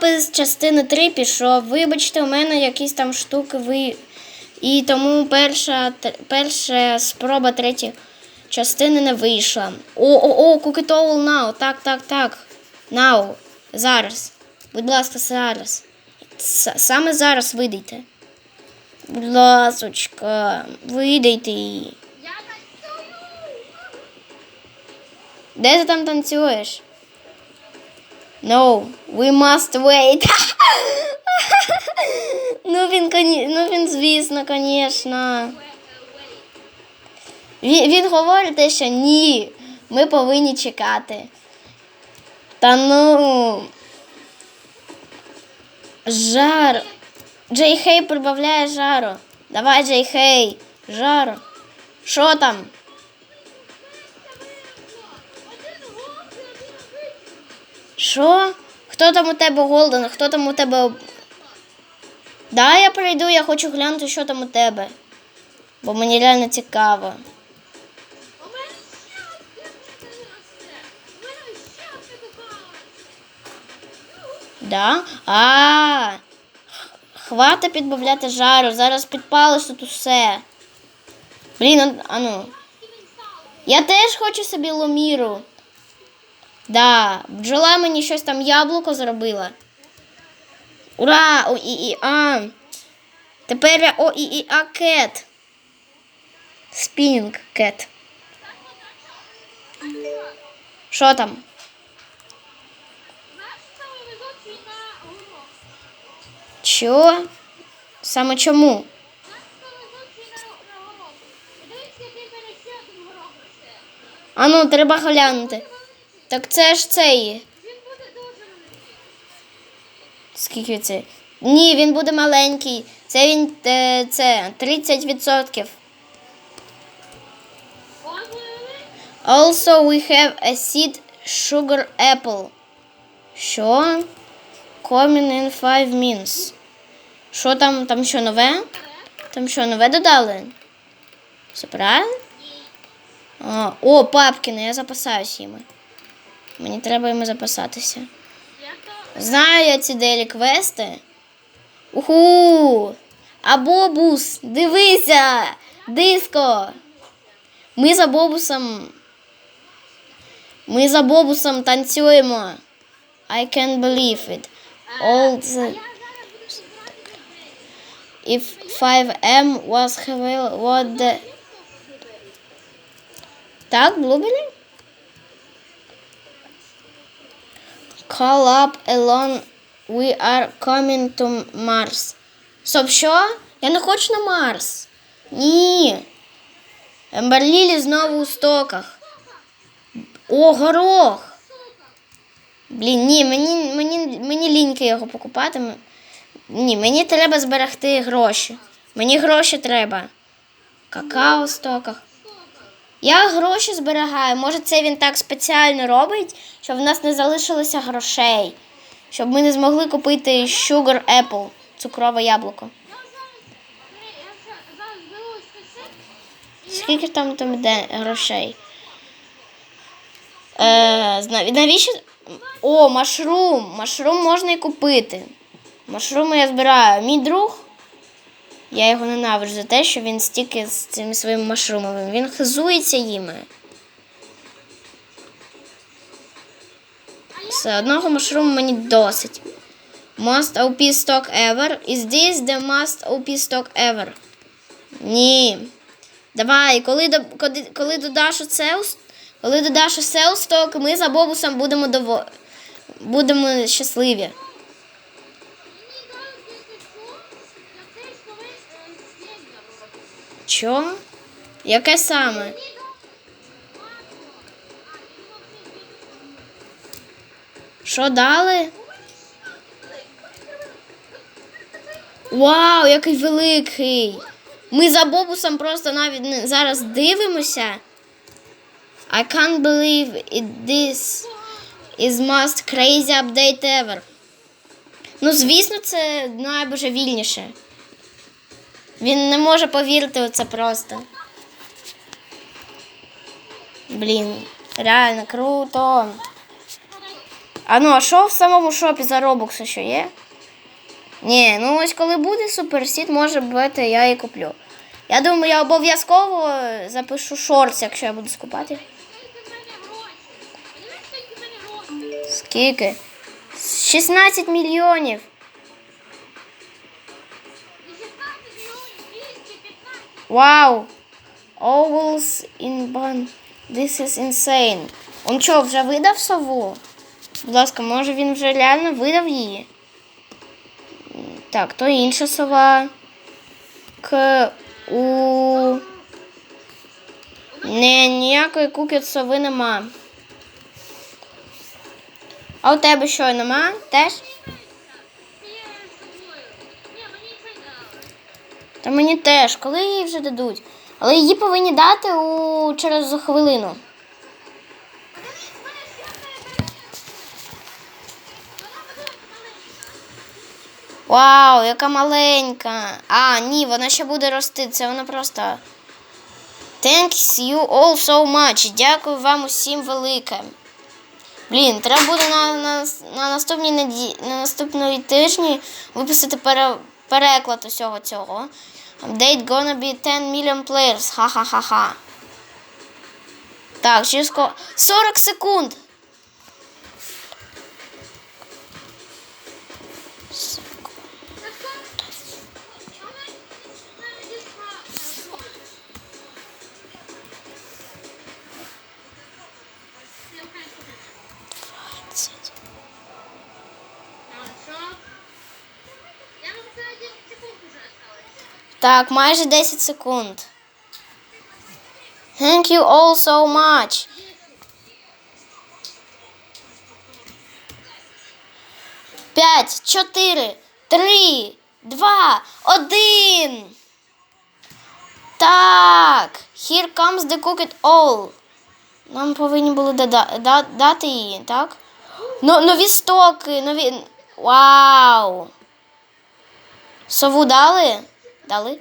Запис частини 3 пішов. Вибачте, у мене якісь там штуки ви. І тому перша, перша спроба третьої частини не вийшла. О, о, о, cook it all now. Так, так, так. Now. Зараз. Будь ласка, зараз. С- саме зараз видайте. Будь ласочка, видайте. Я танцюю! Де ти там танцюєш? No, we must wait. ну він, ну він, звісно, звісно. Він, він говорить що ні, ми повинні чекати. Та ну. Жар. Джей Хей прибавляє жару. Давай, Джей Хей, жару. Що там? Що? Хто там у тебе Голден? Хто там у тебе. Да, я прийду, я хочу глянути, що там у тебе. Бо мені реально цікаво. Да? А. Хвата підбавляти жару. Зараз підпалиш тут усе. Блін, а ну. Я теж хочу собі ломіру. Да, бджола мені щось там яблуко зробила. Ура! О, і, і, а. Тепер о, і, і, а кет. Спінінг кет. Що там? Що? Саме чому? А ну, треба глянути. Так це ж цей. Він буде дуже. Скільки це? Ні, він буде маленький. Це він е, це 30%. Он буде великий. Also we have a seed sugar apple. Що? Coming in 5 minutes. Що там? Там що нове? Там що нове додали? Все правильно? О, папкіни, я запасаюсь їми. Мені треба їми запасатися. Я то... Знаю я ці делі квести. Уху! А Бобус, дивися! Диско! Ми за Бобусом. Ми за Бобусом танцюємо. I can't believe it. All the... If 5M was heavy, what the... Так, Блубері? Call up alone. We are coming to Mars. Стоп, що? Я не хочу на Марс. Ні. Емберлілі знову у стоках. О, горох. Блін, ні, мені, мені, мені ліньки його покупати. Ні, мені треба зберегти гроші. Мені гроші треба. Какао в стоках. Я гроші зберігаю. Може, це він так спеціально робить, щоб в нас не залишилося грошей. Щоб ми не змогли купити Sugar Apple, цукрове яблуко. Скільки там там йде грошей? Е, навіщо? О, машрум. Машрум можна і купити. Машруми я збираю. Мій друг. Я його ненавиджу за те, що він стільки з цими своїми машрумами. Він хизується їми. Все, одного машруму мені досить. Most OP stock ever. Is this the most OP stock ever? Ні. Давай, коли, коли, коли додаш оце, коли додаш оце сток, ми за бобусом будемо дово... будемо щасливі. Що? Яке саме? Що дали? Вау, який великий! Ми за бобусом просто навіть не- зараз дивимося. I can't believe it this is most crazy update ever. Ну, звісно, це найбожевільніше. Він не може повірити у це просто. Блін, реально круто. А ну, а що в самому шопі за робокси що є? Ні, ну ось коли буде суперсіт, може бути, я і куплю. Я думаю, я обов'язково запишу шорт, якщо я буду скупати. Скільки в мене 215. Вау! Owls in ban. This is insane. Он що, вже видав сову? Будь ласка, може він вже реально видав її? Так, то інша сова. К у. Не, ніякої куки сови нема. А у тебе що нема? Теж? Та мені теж, коли її вже дадуть. Але її повинні дати у... через хвилину. Вау, яка маленька. А, ні, вона ще буде рости. Це вона просто. Thanks you all so much. Дякую вам усім велике. Блін, треба буде на, на, на наступній наді... на наступної тижні випустити пере... переклад усього цього. Update gonna be 10 million players. Ха-ха-ха-ха. Так, через 40 секунд. Так, майже 10 секунд. Thank you all so much. П'ять, чотири, три, два, один. Так. Here comes the cooked all. Нам повинні були дати її, так? Ну, нові стоки, нові. Вау! Сову дали? Дали?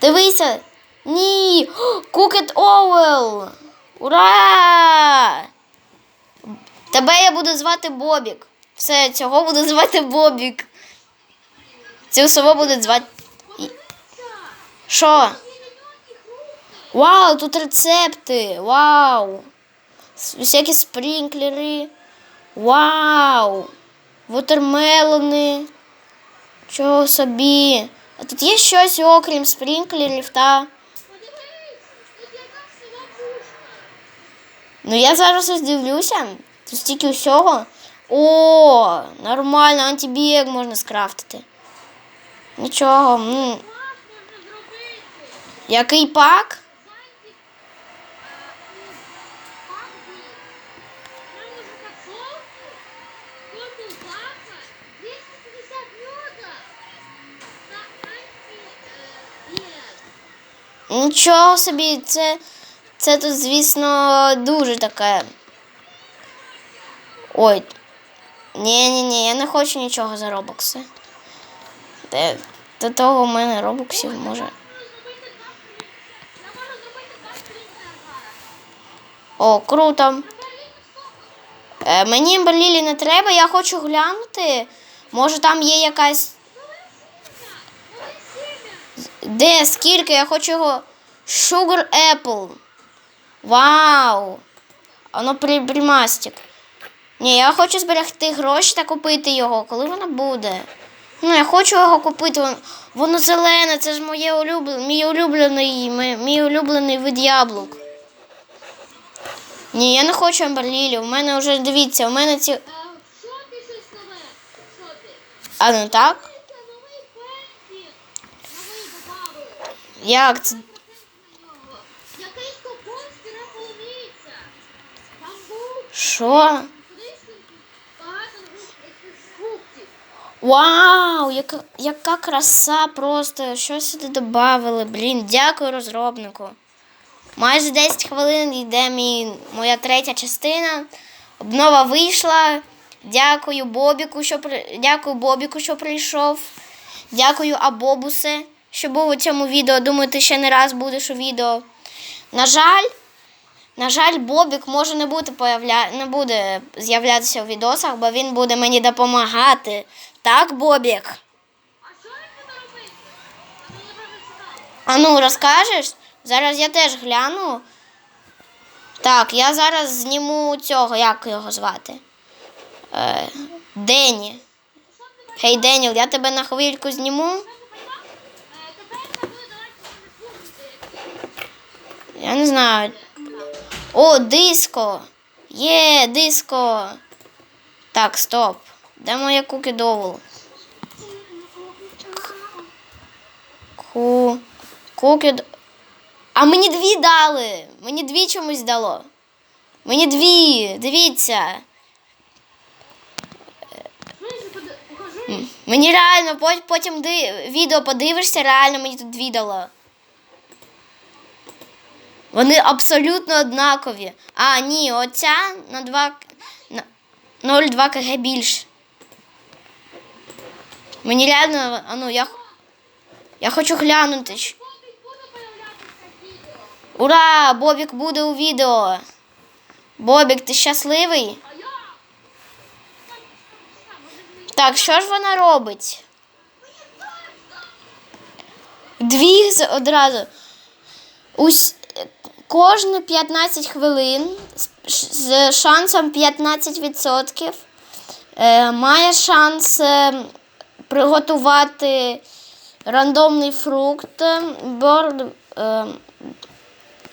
Дивися. Ні. Кукет Оуел. Ура! Тебе я буду звати Бобік. Все, цього буду звати Бобік. Цю сову будуть звати. Що? Вау, тут рецепти. Вау. Всякі спринклери. Вау. Вотермелони. Чого собі? А тут є щось окрім спрінклерів та. Ну я зараз ось дивлюся. Тут стільки усього. О, нормально, антибіг можна скрафтити. Нічого. м. -м. Який пак? Нічого собі, це, це тут, звісно, дуже таке. Ой. Ні, ні, ні, я не хочу нічого за робокси. До того в мене робоксів може. О, круто. Е, мені Берлілі не треба, я хочу глянути. Може там є якась. Де, скільки? Я хочу його. Sugar Apple. Вау! Воно при, примастик. Ні, я хочу зберегти гроші та купити його. Коли воно буде? Ну, я хочу його купити. Воно, воно зелене, це ж моє улюблене, мій улюблений, мій, улюблений вид яблук. Ні, я не хочу Амберлілі. У мене вже дивіться, у мене ці. Ти? А ну так? Як це? Що? Вау, яка, яка краса просто. Що сюди додали? Блін, дякую розробнику. Майже 10 хвилин йде мій, моя третя частина. Обнова вийшла. Дякую Бобіку, що при... дякую Бобіку, що прийшов. Дякую Абобусе, що був у цьому відео. Думаю, ти ще не раз будеш у відео. На жаль, На жаль, Бобік може не бути появля... не буде з'являтися у відосах, бо він буде мені допомагати. Так, Бобік? А ну, розкажеш? Зараз я теж гляну. Так, я зараз зніму цього, як його звати? Е, Дені. Хей, Деніл, я тебе на хвильку зніму. Що ти поймав? Е, Тепер я буду давати мені слухати. Я не знаю. О, диско. Є, диско. Так, стоп. Де моя куки довол? Ку. Куки. А мені дві дали. Мені дві чомусь дало. Мені дві. Дивіться. Мені реально потім відео подивишся, реально мені тут дві дало. Вони абсолютно однакові. А, ні, оця на 2 на 0,2 кг більше. Мені реально, а ну я, я хочу глянути. Ура! Бобік буде у відео. Бобік, ти щасливий? Так, що ж вона робить? Дві одразу. Ус... Кожні 15 хвилин з- шансом 15% е, має шанс е, приготувати рандомний фрукт. Борд, е,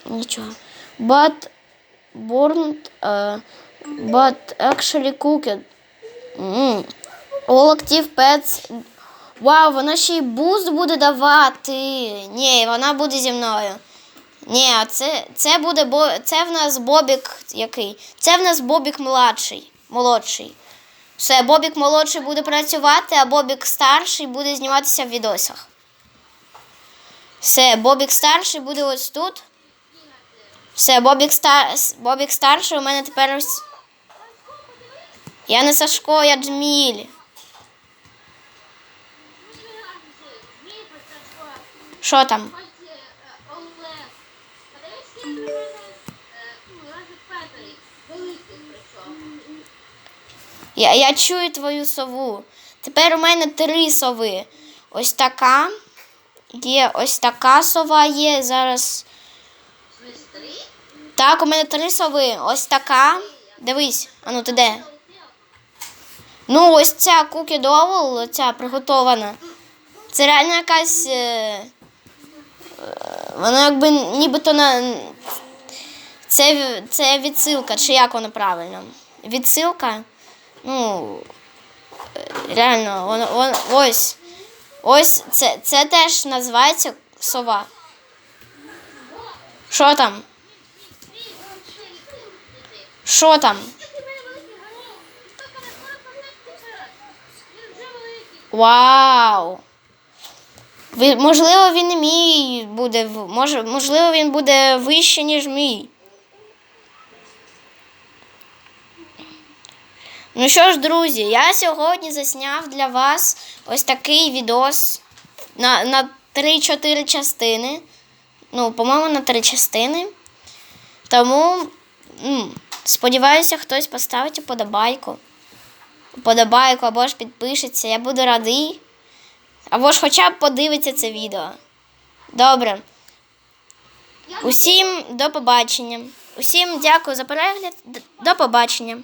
нічого. But burnt, е, but actually cooked. М. All Active Pets. Вау, вона ще й буст буде давати. Ні, вона буде зі мною. Ні, це, це буде бо це в нас Бобік який? Це в нас Бобік младший, молодший. Все, Бобік молодший буде працювати, а Бобік старший буде зніматися в відосах. Все, Бобік старший буде ось тут. Все, Бобік, стар... Бобік старший у мене тепер ось. Я не Сашко, я Джміль. Що там? Я, я чую твою сову. Тепер у мене три сови. Ось така. Є ось така сова є. Зараз. Так, у мене три сови. Ось така. Дивись, а ну ти де? Ну, ось ця кукі довол, ця приготована. Це реально якась. Е, е, воно якби нібито на. Це, це відсилка, чи як воно правильно? Відсилка. Ну. Реально, воно, воно, ось. Ось це, це теж називається сова. Що там? Що там? Вау! Можливо, він мій буде. Може, можливо, він буде вище, ніж мій. Ну що ж, друзі, я сьогодні засняв для вас ось такий відос на, на 3-4 частини. Ну, по-моєму, на 3 частини. Тому сподіваюся, хтось поставить уподобайку. Уподобайку або ж підпишеться. Я буду радий. Або ж хоча б подивиться це відео. Добре. Усім до побачення. Усім дякую за перегляд. До побачення.